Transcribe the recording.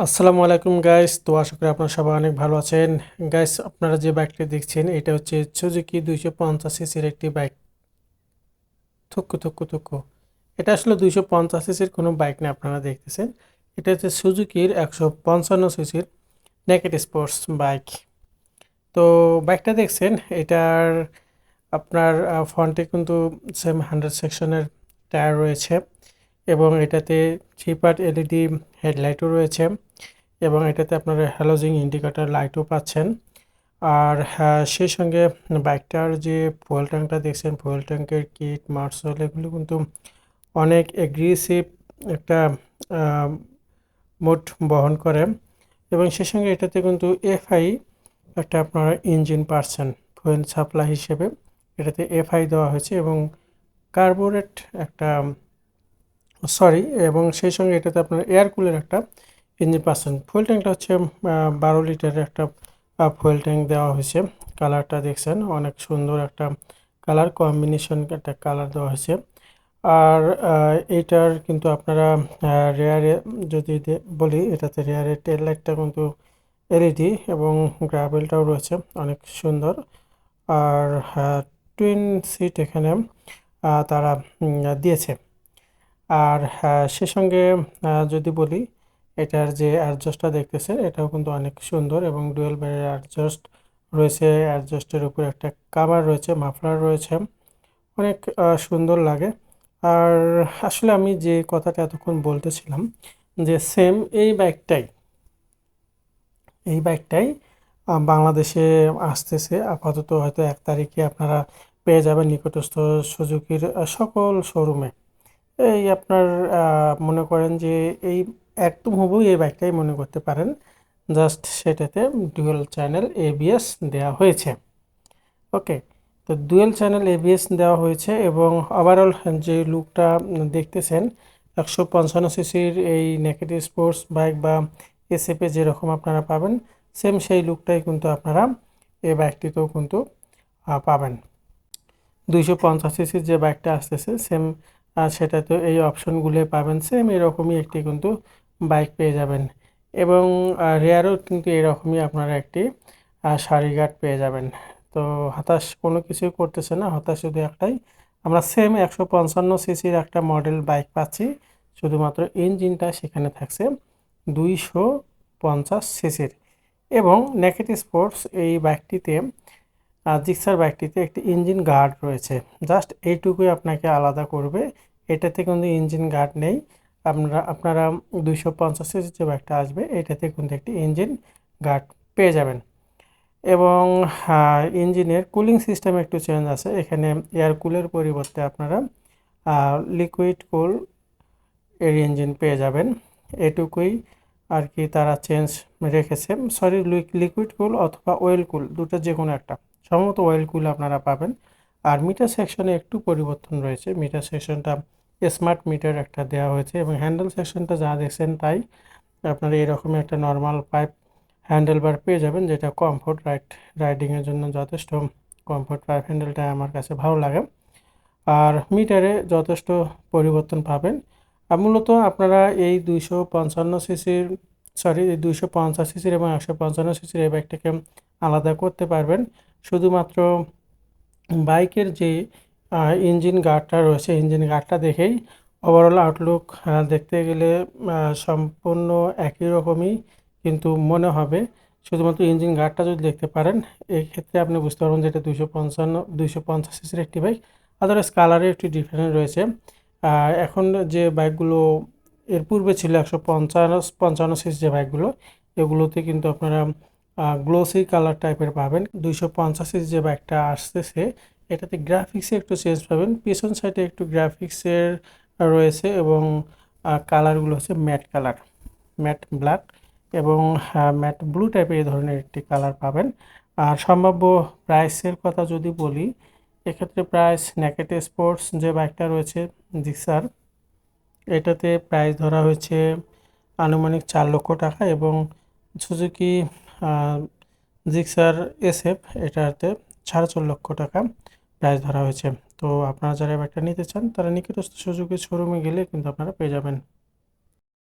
আসসালামু আলাইকুম গাইস তো আশা করি আপনারা সবাই অনেক ভালো আছেন। গাইস আপনারা যে বাইকটি দেখছেন, এটা হচ্ছে সুজুকি দুইশো পঞ্চাশ সিসির একটি বাইক থুকু থুকু থুকু এটা আসলে দুইশো পঞ্চাশ সিসির কোনো বাইক না, আপনারা দেখতেছেন। এটা হচ্ছে সুজুকির একশো পঞ্চান্ন সিসির নেকেট স্পোর্টস বাইক তো বাইকটা দেখছেন, এটার আপনার ফ্রন্টে কিন্তু সেম হান্ড্রেড সেকশনের টায়ার রয়েছে। এবং এটাতে থ্রি পার্ট এলইডি হেডলাইটও রয়েছে এবং এটাতে আপনারা হ্যালোজিং ইন্ডিকেটর লাইটও পাচ্ছেন। আর হ্যাঁ সেই সঙ্গে বাইকটার যে ফুয়েল ট্যাঙ্কটা দেখছেন ফুয়েল ট্যাঙ্কের কিট মার্সল এগুলো কিন্তু অনেক এগ্রেসিভ একটা মোট বহন করে। এবং সেই সঙ্গে এটাতে কিন্তু এফআই একটা আপনারা ইঞ্জিন পাচ্ছেন ফুয়েল সাপ্লাই হিসেবে। এটাতে এফআই দেওয়া হয়েছে এবং কার্বোরেট একটা সরি, এবং সেই সঙ্গে এটাতে আপনার এয়ার কুলের একটা ইঞ্জিন পাচ্ছেন। ফুয়েল ট্যাঙ্কটা হচ্ছে বারো লিটারের একটা ফুয়েল ট্যাঙ্ক দেওয়া হয়েছে। কালারটা দেখছেন, অনেক সুন্দর একটা কালার কম্বিনেশন একটা কালার দেওয়া হয়েছে। আর এইটার কিন্তু আপনারা রেয়ারে যদি বলি, এটাতে রেয়ারের টেল লাইটটা কিন্তু এলইডি এবং গ্রাভেলটাও রয়েছে, অনেক সুন্দর। আর টুইন সিট এখানে তারা দিয়েছে। আর সে সঙ্গে যদি বলি, এটার যে অ্যাডজাস্টটা দেখতেছেন, এটাও কিন্তু অনেক সুন্দর এবং ডুয়েল ব্যারের অ্যাডজাস্ট রয়েছে। অ্যাডজাস্টের উপরে একটা কাভার রয়েছে মাফলার রয়েছে। অনেক সুন্দর লাগে। আর আসলে আমি যে কথাটা এতক্ষণ বলতেছিলাম যে সেম এই বাইকটাই এই বাইকটাই বাংলাদেশে আসতেছে। আপাতত হয়তো এক তারিখে আপনারা পেয়ে যাবেন নিকটস্থ সুজুকির সকল শোরুমে এই আপনার মনে করেন যে এই একদম হুবু এই বাইকটাই মনে করতে পারেন। জাস্ট সেটাতে ডুয়েল চ্যানেল এবিএস দেওয়া হয়েছে। ওকে, তো ডুয়েল চ্যানেল এবিএস দেওয়া হয়েছে এবং ওভারঅল যে লুকটা দেখতেছেন, একশো পঞ্চান্ন সিসির এই নেকেটিভ স্পোর্টস বাইক বা এসএপে যেরকম আপনারা পাবেন, সেম সেই লুকটাই কিন্তু আপনারা এই বাইকটিতেও কিন্তু পাবেন। দুইশো পঞ্চাশ সিসির যে বাইকটা আসতেছে, সেম সেটাতে এই অপশনগুলো পাবেন। সেম এরকমই একটি কিন্তু বাইক পেয়ে যাবেন। এবং রেয়ারও কিন্তু এরকমই আপনারা একটি শাড়ি গার্ড পেয়ে যাবেন। তো হতাশ কোনো কিছুই করতেছে না। হতাশ শুধু একটাই। আমরা সেম একশো পঞ্চান্ন সিসির একটা মডেল বাইক পাচ্ছি। শুধুমাত্র ইঞ্জিনটা সেখানে থাকছে দুইশো পঞ্চাশ সিসির এবং নেকেট স্পোর্টস এই বাইকটিতে জিক্সার বাইকটিতে একটি ইঞ্জিন গার্ড রয়েছে। জাস্ট এইটুকুই আপনাকে আলাদা করবে। এটাতে কিন্তু ইঞ্জিন গার্ড নেই। আপনারা আপনারা দুইশো পঞ্চাশ যে বাইকটা আসবে, এটাতে কিন্তু একটি ইঞ্জিন গার্ড পেয়ে যাবেন। এবং ইঞ্জিনের কুলিং সিস্টেম একটু চেঞ্জ আছে। এখানে এয়ার কুলের পরিবর্তে আপনারা লিকুইড কুল এর ইঞ্জিন পেয়ে যাবেন। এটুকুই আর কি তারা চেঞ্জ রেখেছে। সরি লিকুইড কুল অথবা ওয়েল কুল, দুটো যে কোনো একটা। সম্ভবত ওয়েল কুল আপনারা পাবেন। আর মিটার সেকশনে একটু পরিবর্তন রয়েছে। মিটার সেকশনটা স্মার্ট মিটার একটা দেওয়া হয়েছে এবং হ্যান্ডেল সেকশনটা যা দেখছেন তাই আপনারা এরকমই একটা নর্মাল পাইপ হ্যান্ডেল বার পেয়ে যাবেন, যেটা কমফোর্ট রাইড রাইডিংয়ের জন্য যথেষ্ট কমফোর্ট পাইপ হ্যান্ডেলটা আমার কাছে ভালো লাগে। আর মিটারে যথেষ্ট পরিবর্তন পাবেন। আর মূলত আপনারা এই দুইশো পঞ্চান্ন সিসির সরি দুইশো পঞ্চাশ সিসির এবং একশো পঞ্চান্ন সিসির এই বাইকটাকে আলাদা করতে পারবেন। শুধুমাত্র বাইকের যে ইঞ্জিন গার্ডটা রয়েছে, ইঞ্জিন গার্ডটা দেখেই ওভারঅল আউটলুক দেখতে গেলে সম্পূর্ণ একই রকমই কিন্তু মনে হবে। শুধুমাত্র ইঞ্জিন গার্ডটা যদি দেখতে পারেন, এক্ষেত্রে আপনি বুঝতে পারবেন যে এটা দুশো পঞ্চান্ন দুশো পঞ্চাশ সিসির একটি বাইক। আদারওয়াইজ কালারে একটি ডিফারেন্ট রয়েছে। এখন যে বাইকগুলো, এর পূর্বে ছিল একশো পঞ্চান্ন পঞ্চান্ন সিসি যে বাইকগুলো, এগুলোতে কিন্তু আপনারা গ্লোসি কালার টাইপের পাবেন। দুইশো পঞ্চাশ যে বাইকটা আসতেছে, এটাতে গ্রাফিক্সে একটু চেঞ্জ পাবেন। পিছন সাইডে একটু গ্রাফিক্সের রয়েছে এবং কালারগুলো হচ্ছে ম্যাট কালার ম্যাট ব্ল্যাক এবং ম্যাট ব্লু টাইপের এই ধরনের একটি কালার পাবেন। আর সম্ভাব্য প্রাইসের কথা যদি বলি, এক্ষেত্রে প্রাইস নেকেট স্পোর্টস যে বাইকটা রয়েছে জিক্সার এটাতে প্রাইস ধরা হয়েছে আনুমানিক চার লক্ষ টাকা এবং সুজুকি জিক্সার এসএফ এটাতে সাড়ে চার লক্ষ টাকা প্রাইস ধরা হয়েছে। তো আপনারা যারা ব্যাগটা নিতে চান, তারা নিকটস্থ সুযোগে শোরুমে গেলে কিন্তু আপনারা পেয়ে যাবেন।